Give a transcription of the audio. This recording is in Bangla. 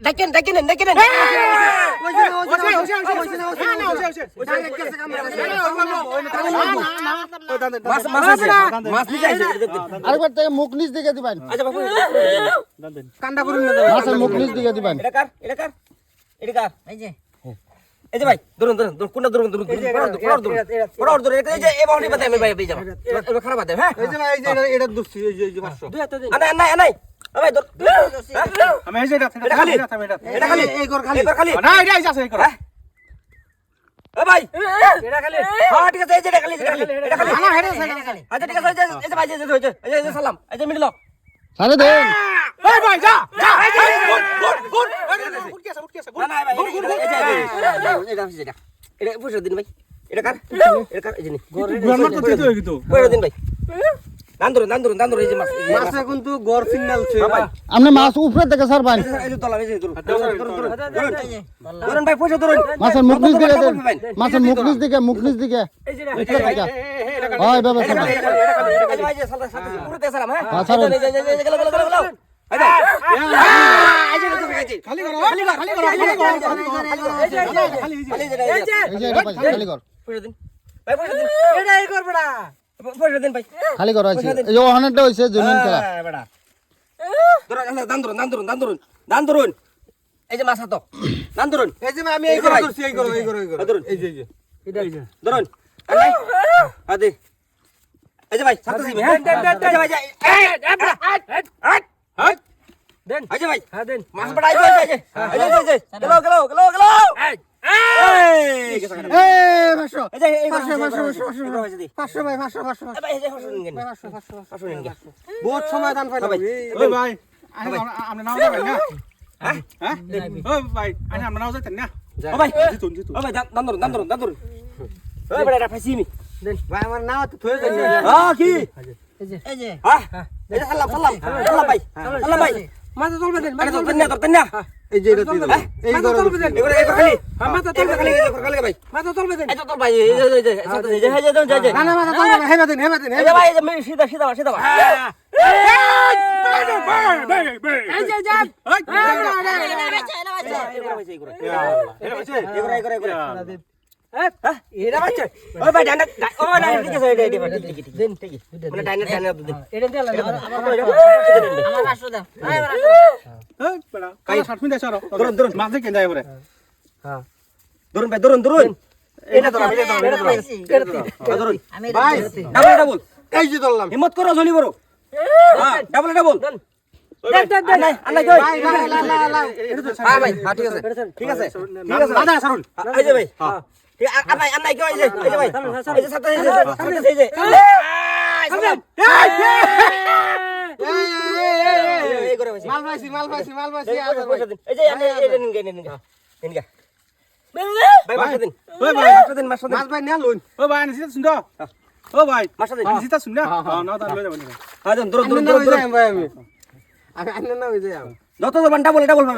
দেখেন দেখেন দেখেন। আছে আরেকবার থেকে মুখ নিচ দিকে দিবেন। আচ্ছা কান্দা করুন না মাছের মুখ নিচ দিকে দিবেন। এটা কার? এটা কার? এটা কার? এই যে। এই যে ভাই ধরুন ধরুন ধরুন কোনটা ধরুন ধরুন ধরুন পড়াও ধরুন পড়াও ধরুন এই যে এই বাউন্ডারি বাদে আমি ভাই পেয়ে যাব। খারাপ বাদে হ্যাঁ? এই যে এই যে এটা- দুঃখী এই যে এই যে পাঁচশো আনাই আনাই আনাই ও ভাই ধর হ্যাঁ? আমি এই যে এটা এটা খালি এটা খালি এই কর খালি এবার খালি না এটা আছে এই হ্যাঁ? ও ভাই এটা খালি হ্যাঁ ঠিক আছে এই যে এটা খালি এটা খালি এটা খালি না, এটা আছে, এটা আচ্ছা ঠিক আছে এই যে ভাই এই যে এই এই যে সালাম এই যে মিডল সারে দেন এই ভাই যা যা গুড গুড গুড গুড কি আছে গুড কি আছে না না ভাই এই যে এই এটা হচ্ছে এটা এটা পয়সা দিন ভাই এটা কার এটা কার এই যে নি গুয়ার তো দিতে হই কিন্তু পয়সা দিন ভাই দান ধরুন দান ধরুন দান ধরুন এই যে মাছ এই যে মাছ। মাছে কিন্তু গড় সিগন্যাল ছে হ্যাঁ ভাই আপনি মাছ উপরে থেকে সারবেন এই যে তলা এই যে ধরুন ধরুন ভাই পয়সা ধরুন মাছের মুখ নিচ দিকে দেন ভাই মাছের মুখ নিচ দিকে মুখ নিচ দিকে উপরে থেকে হয় বাবা খালি এই যে ভাই যে সালটা সাথে পুরো তে সালাম হ্যাঁ হ্যাঁ, ছাড়ুন। এই যে এই যে এই যে গেলো গেলো গেলো গেলো এই যে এই যে এই যে খালি করো খালি করো করো এই যে এটা পাইছি খালি পয়সা দিন। ভাই দিন দিন খালি। কর এই খেলা হ্যাঁ, বেটা ধরুন দান ধরুন দান ধরুন দান ধরুন দান ধরুন। এই যে মাছ হাতো দান ধরুন। এই যে ভাই, আমি এই করে। এই করো এই করো এই করো। ধরুন। এই যে এই যে। ধরুন। আদি এই যে ভাই সাথে দিবি হ্যাঁ? এই যে ভাই এই বেটা হাট হাট দেন। এই যে ভাই। হ্যাঁ দেন। মাছ বড় আইছে এই যে এই যে গেলো গেলো গেলো গেলো এই। বহুত সময় দান পাইলাম ভাই। আমরা নাও যাবেন না হ্যাঁ? হ্যাঁ? ভাই আমরা নাও যাইতেন না? ও ভাই জিতুন জিতুন। ও ভাই দান দান ধরুন দান ধরুন দান ধরুন। ওই বেটা এটা ফাইছি ভাই আমার নাও তো থয়ে যাবে হ্যাঁ কি? এই যে। হ্যাঁ? এই যে সালাম সালাম সালাম ভাই সালাম ভাই। মাথা চলবে দেন আরে তো তন্যা তো তন্যা এই যে এটা দিয়ে এই মাথা করো চলবে দেন এবারে এবারে খালি হ্যাঁ মাথা চলবে খালি এই করে খালি ভাই মাথা চলবে দেন এই তো ভাই এই যে এই যে এই যে এই যে এই যে না না মাথা চলবে না হেবা দিন হেবা দিন এই যে ভাই এই যে সিধা সিধা সিধা এই যে ভাই এই ভাই ঠিক ঠিক দেন ঠিক মানে ডান্ডা ডান্ডা দিন এটা দিয়ে লাগা আমার পাঁচশো দাও এই বড়া। কাই 60 মিনিট আছো ধরুন, ভাই ধরুন ধরুন। এটা ধরুন এটা ধরুন এটা ধরুন এটা ধরুন। ভাই ডাবল ডাবল এই যে ধরলাম। হিম্মত করো করো। হ্যাঁ ডাবল ডাবল দেন দেন দেন আল্লাহ জয় ভাই লা লা লা লা হ্যাঁ ভাই হ্যাঁ ঠিক আছে। ঠিক আছে ঠিক আছে। দাদা সারুন এই যে ভাই। হ্যাঁ আছে আন্নাই আন্নাই কেউ এই যে যে ভাই এই যে সাথে এই যে সাথে এই যে মাল পাইছি মাল পাইছি মাল পাইছি এই যে আনে এই নিন গে নিন গে নিন গে ভাই মাসা দিন। ওই ভাই মাসা দিন মাসা দিন। মাছ ভাই নিয়ে লুন ও ভাই নিশিতা শুন দাও ও ভাই মাসা দিন। নিশিতা শুন না? হ্যাঁ না দাও লই যাবেন হ্যাঁ দিন দূর দূর না দূর হয়ে দূর ভাই আমি। আমি না হয়ে যায় যত তো বান্টা বলে এটা বলবেন